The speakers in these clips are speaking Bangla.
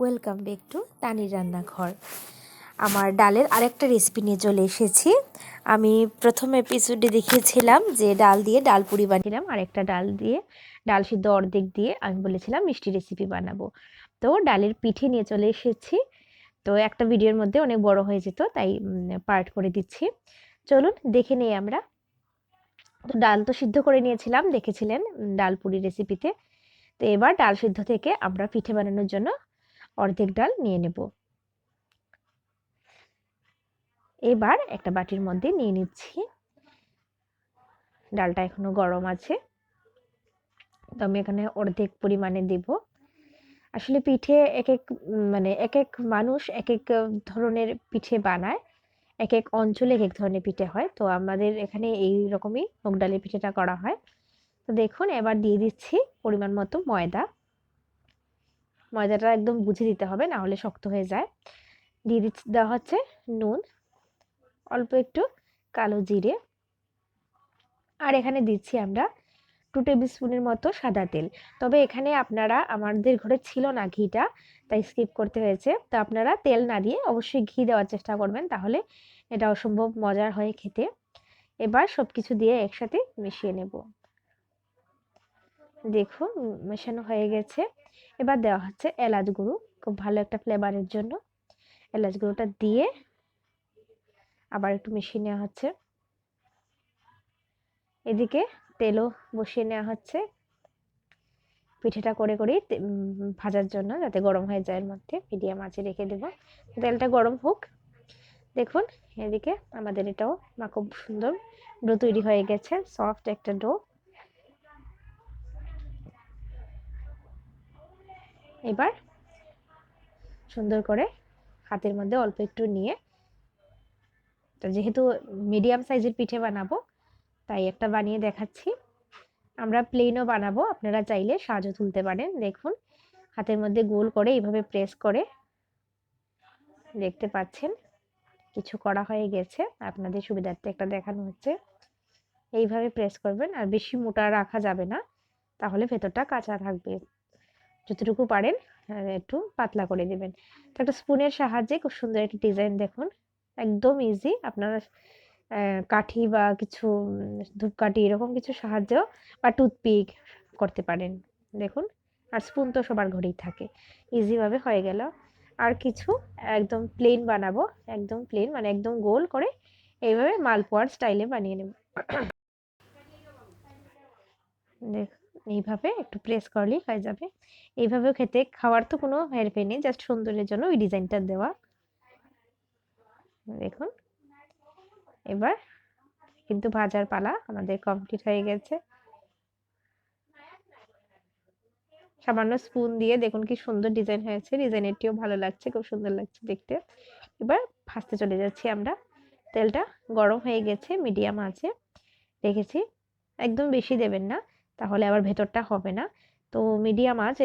ওয়েলকাম ব্যাক টু তানির রান্নাঘর। আমার ডালের আরেকটা রেসিপি নিয়ে চলে এসেছি। আমি প্রথম এপিসোডে দেখিয়েছিলাম যে ডাল দিয়ে ডাল পুরি বানিয়েছিলাম, আরেকটা ডাল দিয়ে, ডাল সিদ্ধ অর্ধেক দিয়ে আমি বলেছিলাম মিষ্টি রেসিপি বানাবো। তো ডালের পিঠে নিয়ে চলে এসেছি। তো একটা ভিডিওর মধ্যে অনেক বড় হয়ে যেত, তাই পার্ট করে দিচ্ছি। চলুন দেখে নেই আমরা। তো ডাল তো সিদ্ধ করে নিয়েছিলাম, দেখেছিলেন ডাল পুরি রেসিপিতে তো এবার ডাল সিদ্ধ থেকে আমরা পিঠে বানানোর জন্য অর্ধেক ডাল নিয়ে নেব। এবার একটা বাটির মধ্যে নিয়ে নিচ্ছি। ডালটা এখনও গরম আছে। তো আমি এখানে অর্ধেক পরিমাণে দেব। আসলে পিঠে এক এক মানে এক এক মানুষ এক এক ধরনের পিঠে বানায়। এক এক অঞ্চলে এক এক ধরনের পিঠে হয়। তো আমাদের এখানে এই রকমই মুগ ডালের পিঠেটা করা হয়। তো দেখুন, এবার দিয়ে দিচ্ছি পরিমাণ মতো ময়দা। ময়দাটা একদম বুঝে দিতে হবে, না হলে শক্ত হয়ে যায়। দিয়ে দিচ্ছি, দেওয়া হচ্ছে নুন, অল্প একটু কালো জিরে। আর এখানে দিচ্ছি আমরা টু টেবিল স্পুনের মতো সাদা তেল। তবে এখানে আপনারা, আমাদের ঘরে ছিল না ঘিটা, তাই স্কিপ করতে হয়েছে। তো আপনারা তেল না দিয়ে অবশ্যই ঘি দেওয়ার চেষ্টা করবেন, তাহলে এটা অসম্ভব মজার হয় খেতে। এবার সব কিছু দিয়ে একসাথে মিশিয়ে নেব। দেখুন, মেশানো হয়ে গেছে। এবার দেওয়া হচ্ছে এলাচ গুঁড়ো। খুব ভালো একটা ফ্লেভারের জন্য। এলাচ গুঁড়োটা দিয়ে আবার একটু মিশিয়ে নেওয়া হচ্ছে। এদিকে তেলও বসিয়ে নেওয়া হচ্ছে। পিঠেটা করে করেই ভাজার জন্য যাতে গরম হয়ে যায় এর মধ্যে। মিডিয়াম আঁচে রেখে দেবো। তেলটা গরম হোক। দেখুন, এদিকে আমাদের এটাও মা খুব সুন্দর ডো তৈরি হয়ে গেছে। সফট একটা ডো এবার সুন্দর করে হাতের মধ্যে অল্প একটু নিয়ে, তো যেহেতু মিডিয়াম সাইজের পিঠে বানাবো, তাই একটা বানিয়ে দেখাচ্ছি। আমরা প্লেনও বানাবো, আপনারা চাইলে সাজও তুলতে পারেন। দেখুন, হাতের মধ্যে গোল করে এইভাবে প্রেস করে দেখতে পাচ্ছেন, কিছু করা হয়ে গেছে। আপনাদের সুবিধার্থে একটা দেখানো হচ্ছে। এইভাবে প্রেস করবেন, আর বেশি মোটা রাখা যাবে না, তাহলে ভেতরটা কাঁচা থাকবে। যতটুকু পারেন একটু পাতলা করে দেবেন তো একটা স্পুনের সাহায্যে খুব সুন্দর একটা ডিজাইন দেখুন, একদম ইজি আপনারা কাঠি বা কিছু ধূপকাঠি এরকম কিছু সাহায্য বা টুথপিক করতে পারেন, দেখুন। আর স্পুন তো সবার ঘরেই থাকে ইজিভাবে হয়ে গেল। আর কিছু একদম প্লেন বানাবো, একদম প্লেন মানে একদম গোল করে এইভাবে মালপোয়ার স্টাইলে বানিয়ে নেব। দেখ এইভাবে একটু প্রেস করলেই হয়ে যাবে। এইভাবেও খেতে খাওয়ার তো কোনো হেরফের নেই জাস্ট সুন্দরের জন্য ওই ডিজাইনটা দেওয়া। দেখুন, এবার কিন্তু ভাজার পালা আমাদের কমপ্লিট হয়ে গেছে। সামান্য স্পুন দিয়ে দেখুন কি সুন্দর ডিজাইন হয়েছে ডিজাইনেরটিও ভালো লাগছে, খুব সুন্দর লাগছে দেখতে। এবার ভাজতে চলে যাচ্ছি আমরা। তেলটা গরম হয়ে গেছে মিডিয়াম আছে। রেখেছি, একদম বেশি দেবেন না। তাহলে আবার ভেতরটা হবে না। তো মিডিয়াম আঁচ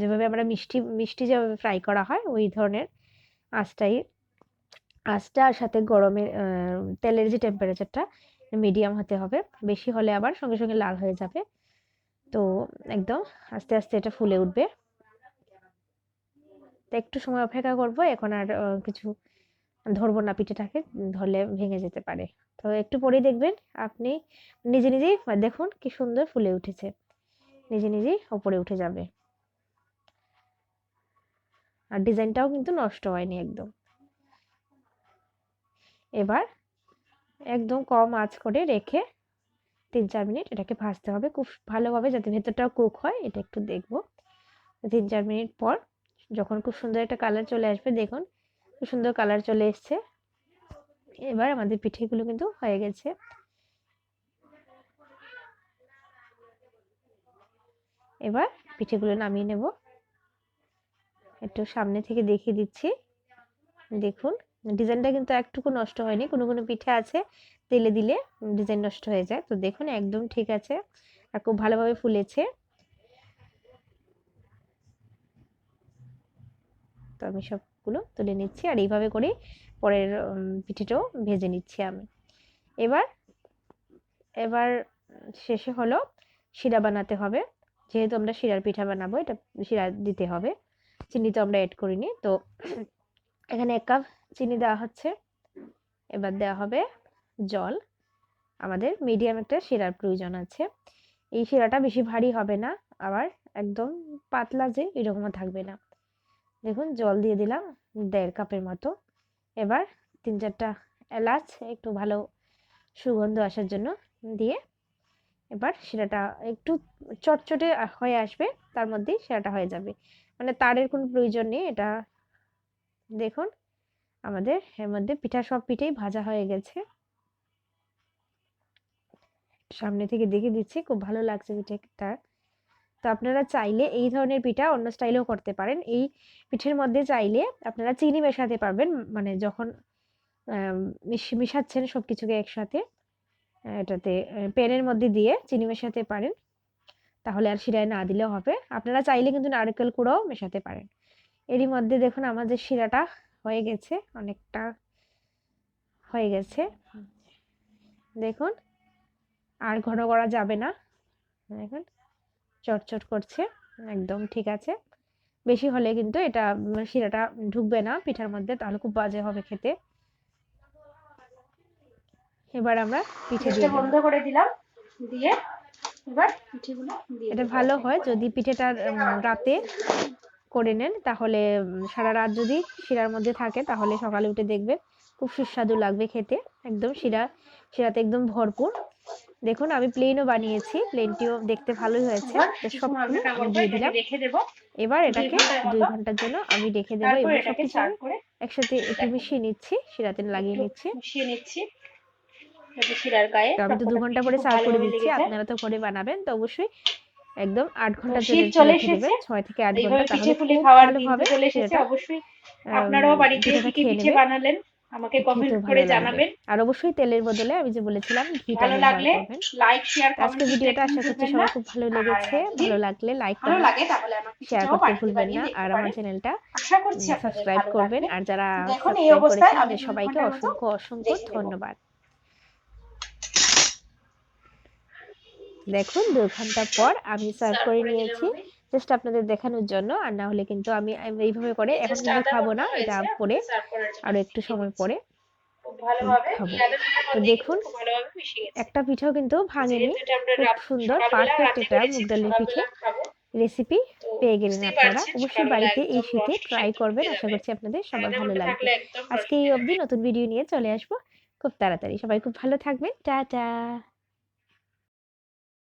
যেভাবে আমরা মিষ্টি মিষ্টি যেভাবে ফ্রাই করা হয়, ওই ধরনের আঁচটাই। আঁচটা আর সাথে গরমের তেলের যে টেম্পারেচারটা মিডিয়াম হতে হবে। বেশি হলে আবার সঙ্গে সঙ্গে লাল হয়ে যাবে। তো একদম আস্তে আস্তে এটা ফুলে উঠবে। তো একটু সময় অপেক্ষা করব, এখন আর কিছু ধরবো না পিঠেটাকে ধরলে ভেঙে যেতে পারে। তো একটু পরেই দেখবেন আপনি নিজে নিজেই দেখুন কি সুন্দর ফুলে উঠেছে। নিজে নিজেই ওপরে উঠে যাবে। আর ডিজাইনটাও কিন্তু নষ্ট হয়নি একদম। এবার একদম কম আঁচ করে রেখে তিন চার মিনিট এটাকে ভাজতে হবে। খুব ভালোভাবে যাতে ভেতরটাও কুক হয়, এটা একটু দেখব। তিন চার মিনিট পর যখন খুব সুন্দর একটা কালার চলে আসবে, দেখুন খুব সুন্দর কালার চলে এসছে। এবার আমাদের পিঠেগুলো কিন্তু হয়ে গেছে। এবার পিঠেগুলো নামিয়ে নেব। একটু সামনে থেকে দেখিয়ে দিচ্ছি। দেখুন, ডিজাইনটা কিন্তু একটুকু নষ্ট হয়নি। কোনো কোনো পিঠে আছে, তেলে দিলে ডিজাইন নষ্ট হয়ে যায়। তো দেখুন, একদম ঠিক আছে আর খুব ভালোভাবে ফুলেছে। তো আমি সবগুলো তুলে নিচ্ছি আর এইভাবে করে পরের পিঠেটাও ভেজে নিচ্ছি আমি। এবার এবার শেষে হলো শিরা বানাতে হবে। যেহেতু আমরা শিরার পিঠা বানাবো, এটা শিরা দিতে হবে। চিনি তো আমরা অ্যাড করিনি। তো এখানে এক কাপ চিনি দেওয়া হচ্ছে। এবার দেওয়া হবে জল। আমাদের মিডিয়াম একটা শিরার প্রয়োজন আছে। এই শিরাটা বেশি ভারী হবে না। আবার একদম পাতলা যে, এরকমও থাকবে না। দেখুন, জল দিয়ে দিলাম দেড় কাপের মতো। এবার তিন চারটা এলাচ, একটু ভালো সুগন্ধ আসার জন্য দিয়ে এবার শিরাটা একটু চটচটে হয়ে আসবে, তার মধ্যেই শিরাটা হয়ে যাবে। মানে তারের কোনো প্রয়োজন নেই, এটা দেখুন, আমাদের এর মধ্যে পিঠা সব পিঠেই ভাজা হয়ে গেছে। সামনে থেকে দেখে দিচ্ছি, খুব ভালো লাগছে পিঠেটা। তো আপনারা চাইলে এই ধরনের পিঠা অন্য স্টাইলেও করতে পারেন। এই পিঠের মধ্যে চাইলে আপনারা চিনি মেশাতে পারবেন মানে যখন মিশাচ্ছেন সব কিছুকে একসাথে এটাতে প্যানের মধ্যে দিয়ে চিনি মেশাতে পারেন। তাহলে আর শিরায় না দিলেও হবে। আপনারা চাইলে কিন্তু নারকেল কুড়াও মেশাতে পারেন। এরই মধ্যে দেখুন আমাদের শিরাটা হয়ে গেছে, অনেকটা হয়ে গেছে। দেখুন, আর ঘন করা যাবে না। দেখুন চটচট করছে একদম ঠিক আছে। বেশি হলে কিন্তু এটা শিরাটা ঢুকবে না পিঠার মধ্যে তাহলে খুব বাজে হবে খেতে। এবার আমরা পিঠে দিয়ে বন্ধ করে দিলাম দিয়ে এবার পিঠেগুলো দিয়ে এটা ভালো হয় যদি পিঠেটা রাতে করে নেন তাহলে সারা রাত যদি শিরার মধ্যে থাকে তাহলে সকালে উঠে দেখবে খুব সুস্বাদু লাগবে খেতে। একদম শিরা শিরাতে একদম ভরপুর। দেখুন আমি প্লেনও বানিয়েছি। প্লেনটিও দেখতে ভালোই হয়েছে। তো দিয়ে দিলাম। এবার এটাকে দুই ঘণ্টার জন্য আমি রেখে দেবো সবকিছু একসাথে একটু মিশিয়ে নিচ্ছি শিরাতে লাগিয়ে নিচ্ছি। মিশিয়ে আমি তো দু ঘণ্টা পরে সার্ভ করে দিচ্ছি আপনারা তো করে বানাবেন তো অবশ্যই একদম আট জন্য চলে এসেছে। ছয় থেকে আট ঘণ্টা তাহলে খুব এসেছে অবশ্যই। আপনারাও বাড়িতে পিঠে বানালেন? আমাকে কমেন্ট করে জানাবেন। আর অবশ্যই তেলের বদলে আমি যে বলেছিলাম ঘিটা ভালো লাগলে লাইক শেয়ার আজকে ভিডিওটা আশা করছি সবার খুব ভালো লেগেছে। ভালো লাগলে লাইক ভালো লাগে তাহলে আমার শেয়ার করতে ভুলবেন না। আর আমার। চ্যানেলটা আশা করছি সাবস্ক্রাইব করবেন। আর যারা দেখুন, এই অবস্থায় আমি সবাইকে অসংখ্য অসংখ্য ধন্যবাদ। দেখুন দু ঘণ্টা পর আমি সার্ভ করে নিয়েছি। জাস্ট আপনাদের দেখানোর জন্য। আর না হলে কিন্তু আমি এইভাবে করে এখন কিন্তু খাব না এটা পরে আরও একটু সময় পরে খাব। তো দেখুন, একটা পিঠাও কিন্তু ভাঙেনি। খুব সুন্দর পারফেক্ট এটা মুগ ডালের পিঠে রেসিপি পেয়ে গেলেন আপনারা। অবশ্যই বাড়িতে এই শীতে ট্রাই করবেন। আশা করছি আপনাদের সবার ভালো লাগবে। আজকে এই অবধি নতুন ভিডিও নিয়ে চলে আসব। খুব তাড়াতাড়ি। সবাই খুব ভালো থাকবেন। টাটা!